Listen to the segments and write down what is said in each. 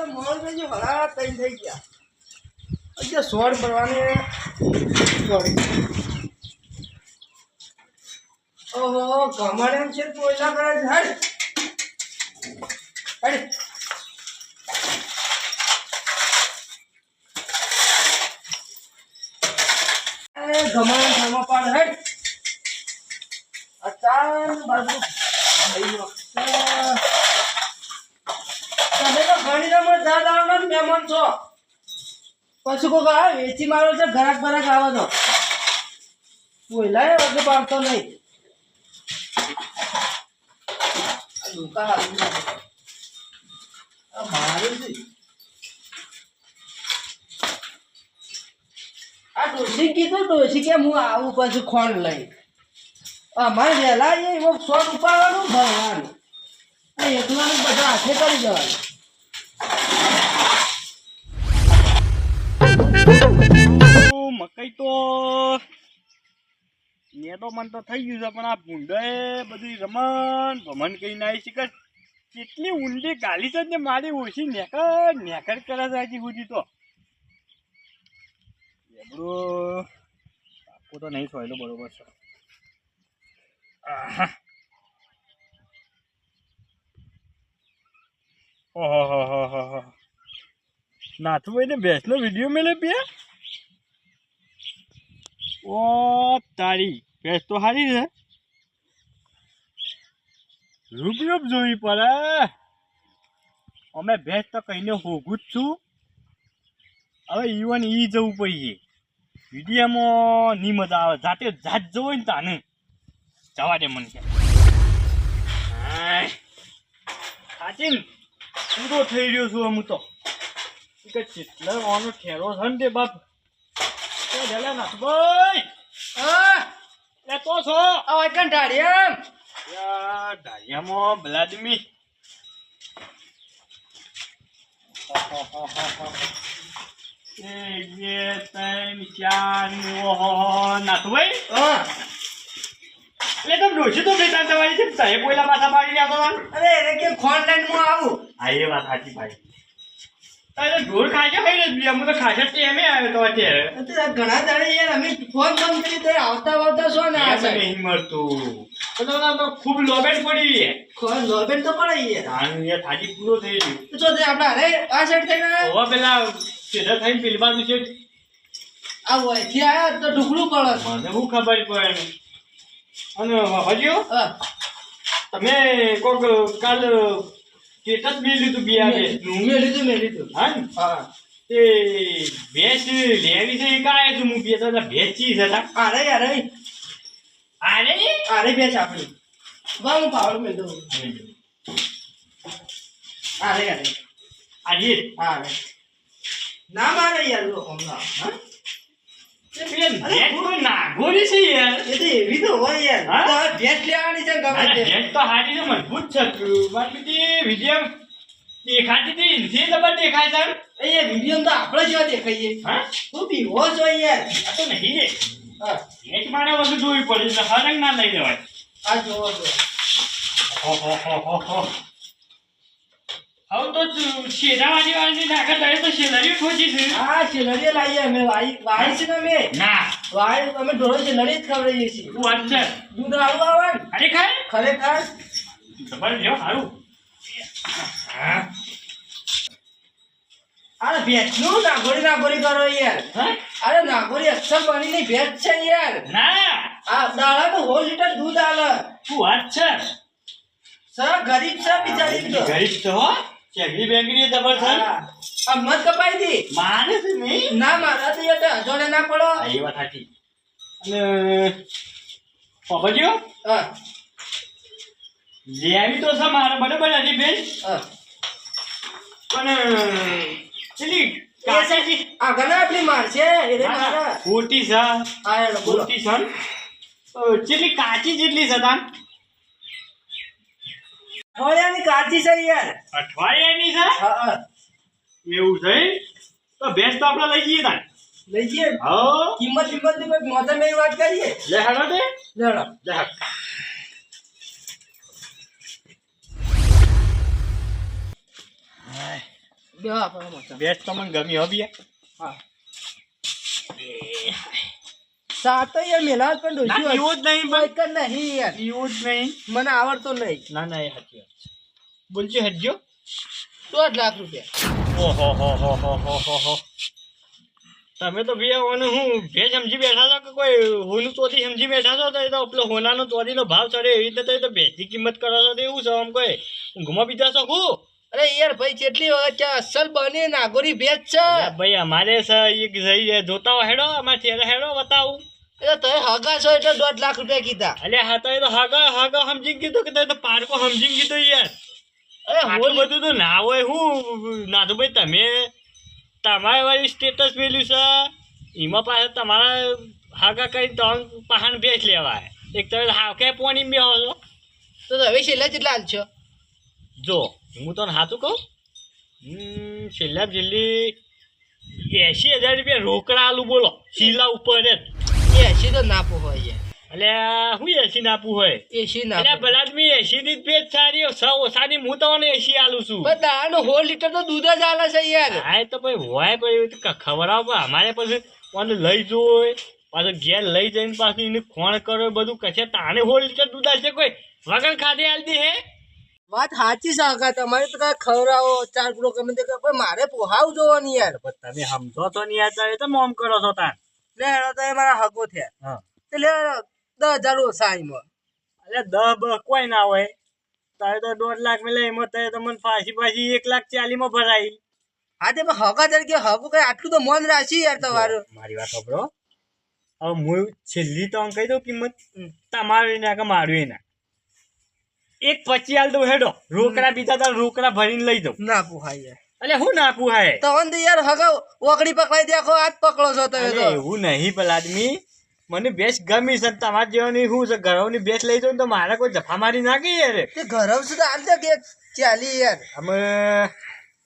તો મોર થઈ હરા તઈ થઈ ગયા અહીંયા સોળ ભરવાની સોરી ઓહો કમર એમ છે કોયલા કરે છે હડ હડ એ ગમણ થર્મો પાડ હેડ અચાન બાજુ ભાઈ નો દાવના છો. પછી કોક આવે, વેચી મારો છે, ઘરાક બરાક આવે તો. કોયલા વગર પાડતો નહીં. હાલી આ ડોસી કીધું ડોસી કે હું આવું પછી ખોણ લઈ. અમારે વહેલા એ એવો શોટ ઉપાડવાનું ભરવાનું. એકલાનું બધા હાથે કરી જવાનું. મકઈ તો. મેં તો મન તો થઈ ગયું છે, પણ આ ભૂંડાએ બધી રમણ ભમણ કઈ નાઈ શીખર કેટલી ઊંડી ગાલી છે ને મારી ઓછી નેકર નેકર કરે છે હજી સુધી તો. એબડો આપો તો નહીં સોયલો બરોબર છે. ઓહો હો હો હો. હો ભાઈને ને ભેંસનો વીડિયો મેલે બે? ઓ, તારી ભેંસ તો સારી છે. રૂપરૂપ રૂપ જોવી પડે. અમે ભેંસ તો કહીને હોગું જ છું. હવે ઈવન ઈ જવું પડીએ. વિડીયામાં ની મજા આવે. જાતે જાત જવો ને તાને જવા દે મને કે સાચી પૂરો થઈ રહ્યો છું હું તો. કે ચેટલો આનો ઠેરો છે ને તે બાપ. એ ઢેલા નાથભાઈ એ તો છો. આ વાંચન ઢાળિયા યા ડાળિયામાં બલાદમી. એક બે ત્રણ ચાર નાથભાઈ હા. એટલે તમે ડોસી તો બેટા તમારી જેમ સાહેબ બોલા માથા મારી રહ્યા અરે કે ખોન લાઈન હું આવું? હા એ વાત સાચી ભાઈ. તારે ઢોર ખાશે ખાઈ ને હું તો ખાશે ટેમે આવ્યો તો અત્યારે. અત્યારે ઘણા દાડે યાર અમે ફોન ફોન કરી તો આવતા આવતા છો ને આ નહીં મળતું. તો તો તો ખૂબ લોબેટ પડી ખોન લોબેન તો પડે યાર. થાજી પૂરો થઈ ગયું. તો તે આપણે અરે આ સાઈડ થઈને હવે પેલા સીધા થઈને પેલી બાજુ છે. આ વયથી આયા તો ઢુકડું પડે. મને શું ખબર પડે? અને હજુ હા. તમે કોક કાલ સ્ટેટસ બી લીધું બિયારે મેં લીધું મેં લીધું હા ને? હા. તે ભેંસ લેવી છે એ કાંઈ તું મૂકી તો ભેંચી છે અરે અરે. અરે? અરે ભેંસ આપણી. વાહ હું પાવડ મેં દઉં અરે અરે. આજે? હા ના મારે યાર હમણાં હા? દેખાતી હતી જે તમારે દેખાય છે અહીંયા વીડિયો તો આપણે જેવા દેખાઈએ. હા? તું બીવો છો યાર. આ તો નહીં રે. ભેંસ મારે વસ્તુ જોવી પડે હરંગ ના લઈ લેવાય. આ જોવો છો હો હો હો હો હો. હવે તો શેરાવાળી વાળી નાખા તારે તો શેલારી ઠોચી છે હા શેલડીએ લાવીએ અમે. વાઈ વાઈ છે અમે? ના. વાઈ અમે ઢોરો શેલડી જ ખવડાવીએ છીએ. તું વાત છે? દૂધ આવું? આવે અરે ખાય ખરેખર તમારે અરે નાગોરી નાગોરી કરો યાર. અરે નાગોરી અક્ષર બનીની ભેંસ છે યાર. ના. આ દાડાનું હોલ લીટર દૂધ આલે. તું વાત છે? સર ગરીબ છે બિચારી ગરીબ તો હો. ચેગરી બેંગડી દબર છે? આ મત કપાઈ દી માને છે ને? ના મારા તો યાર હજોડે ના પડો. એ વાત સાચી. અને પપ્પાજીઓ? હા. લેવી તો છે મારે બરાબર હતી બેન? હા. પણ પેલી કાચી આ ઘણા આપણી મારશે એ રે મારા. ફૂટી છે. આ ફૂટી છે. ને? કાચી જેટલી છે તાન? ફળિયાની કાચી છે યાર. અઠવાડિયાની છે? હા હા. એવું છે તો ભેંસ તો આપણે લઈ જઈએ તાન લઈ જઈએ. હો. કિંમત કિંમતની કોઈ મોટા નહીં વાત કરીએ? લે હાલો તે. લેડો લે હાલ. હાય. બે આપણો મચા બેસ તમને ગમી હો બી હા. સાત યાર મેલા પણ ડોશી એવું જ નહીં કર નહીં યાર એવું જ નહીં. મને આવડતો નહીં. ના ના એ સાચી વાત બોલજો હટજો. દોઢ લાખ રૂપિયા. ઓહો હો હો હો હો હો હો તમે તો ભૈયા ઓને હું ભે સમજી બેઠા છો કે કોઈ હોનું ચોથી સમજી બેઠા છો? તો એ તો પેલો હોનાનો ચોરીનો ભાવ ચડે એવી રીતે તો ભેજની કિંમત કરો છો તો એવું છે આમ કોઈ? ઊંઘમાં બીજા છો હું? અરે યાર ભાઈ કેટલી વખત અસલ બની નાગોરી ભેજ છે. ભાઈ અમારે છે એક જઈ જોતા હેડો અમારે ચહેરા હેડો બતાવું. એટલે તમે હગા છો એટલે દોઢ લાખ રૂપિયા કીધા. અલ્યા હા તો એ તો હાગા હાગા સમજી કીધું કે તે તો પારકો સમજી કીધું યાર. અરે આટલું બધું તો ના હોય. હું નાથુ ભાઈ તમે તમારે વાળી સ્ટેટસ મેલ્યું છે. એમાં પાસે તમારા હાગા કઈ ત્રણ પહાણ બેચ લેવાય. એક તો હાકે પોણી બે છો. તો હવે છેલ્લા જેટલા હાલ છો. જો હું તને સાચું કહું? છેલ્લા છેલ્લી એંશી હજાર રૂપિયા રોકડા આલું બોલો. શીલા ઉપર જ. એસી તો ના હોય એટલે હું એસી નાપું હોય? એસી ના એટલે બલાદમી એસી ની ભેજ સારી ઓછાની હું તમને એસી આલું છું. બધાનો હોલ લીટર તો દૂધ જ આલે છે યાર. હા તો ભાઈ હોય ભાઈ ખવડાવ અમારે પછી ઓને લઈ જોય પાછો ઘેર લઈ જઈને પાછું એને ફોન કરો બધું કશે તાણે હોલ લીટર દૂધ આવશે કોઈ? વગર ખાધે આલતી હે? વાત સાચી સાકા તમારે તો કાંઈ ખવડાવો ચાર કિલો ગમે તે મારે પોહાવ જોવાની યાર. તમે સમજો તો નહીં યાર તો મોમ કરો છો તાર લે હેડો તો એ મારા હગો થયા હા. તે લે દસ હજાર ઓછા એમાં એટલે દહ બ કોઈ ના હોય. તારે તો દોઢ લાખ મેં લઈ એમાં તારે તો મને પાછી પાછી એક લાખ ચાલીમાં ભરાઈ. હા તે હકા હગા તરીકે હગું કઈ આટલું તો મન રાખી યાર તમારું. મારી વાત સાંભળો. હવે હું છેલ્લી તો કહી દઉં કિંમત તમારે એના કે મારું એના. એક પચી આલ દઉં હેડો. રોકડા બીજા તાર રોકડા ભરીને લઈ દઉં ના પોહાય યાર. એટલે હું ના પુહાય? તો તો યાર હગ ઓગળી પકડાઈ દેખો આજ પકડો છો તમે તો. એવું નહીં પેલા આદમી. મને બેસ ગમી છે તમારે જેવાની શું છે? ઘરોની બેસ લઈ જાઉં તો મારે કોઈ જફા મારી ના ગઈ યાર તે સુધી હાલ તો કે ચાલી યાર. અમે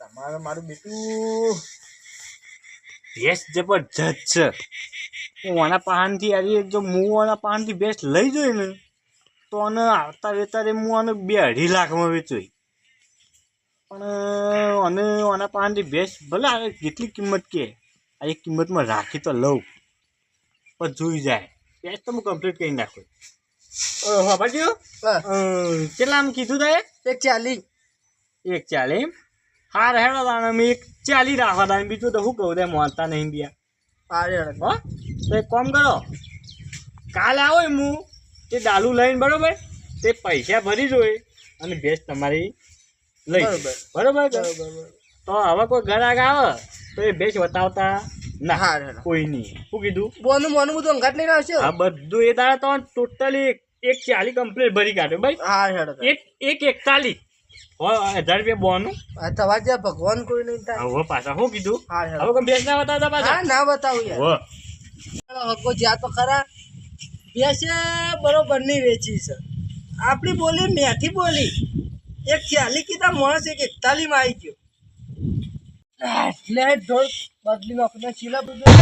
તમારે મારું બેટું ભેંસ જબરજસ્ત છે. હું આના પાનથી આજે જો હું આના પાનથી ભેંસ લઈ જોઈ ને તો આને આવતા વેતારે હું આને બે અઢી લાખમાં વેચોય પણ અને આના પાનથી ભેંસ ભલે આવે કેટલી કિંમત કે આ એક કિંમતમાં રાખી તો લઉં પણ જોઈ જાય. ભેંસ તો હું કમ્પ્લીટ કરી નાખું. હા, કેટલા આમ કીધું તારે એક ચાલી. એક ચાલી એમ? હાર હેડો તાણે અમે એક ચાલી રાખવા તાણે બીજું તો શું કહું તે માનતા નહીં બીયા હારે હેડો. હો? તો એક કામ કરો કાલે આવો હું તે દાલુ લઈને બરોબર તે પૈસા ભરી જોઈએ અને ભેંસ તમારી લઈ બરોબર. બરોબર. તો હવે કોઈ ગ્રાહક આવે તો એ ભેંસ બતાવતા ના. કોઈ નહીં. શું કીધું? બોનું બોનું બધું અંગાટ લઈને આવશે આ બધું એ તારે તો ટોટલી એક ચાલી કમ્પ્લીટ ભરી કાઢ્યો ભાઈ. હા હેડો. એક એક એકતાલીસ. હજાર રૂપિયા બોનું. તમારે જ્યાં ભગવાન કોઈ નહીં થાય. હવે પાછા શું કીધું. હવે કોઈ ભેંસ ના બતાવતા પાછા? ના બતાવું યાર. હો. હકો જ્યાં તો ખરા. ભેંસે બરોબર નહીં વેચી છે. આપણી બોલી મેથી બોલી. એક ચાલી કીધા માણસ એક એકતાલીમાં આવી ગયો. એટલે ઢોળ બદલી નાખીને બધું.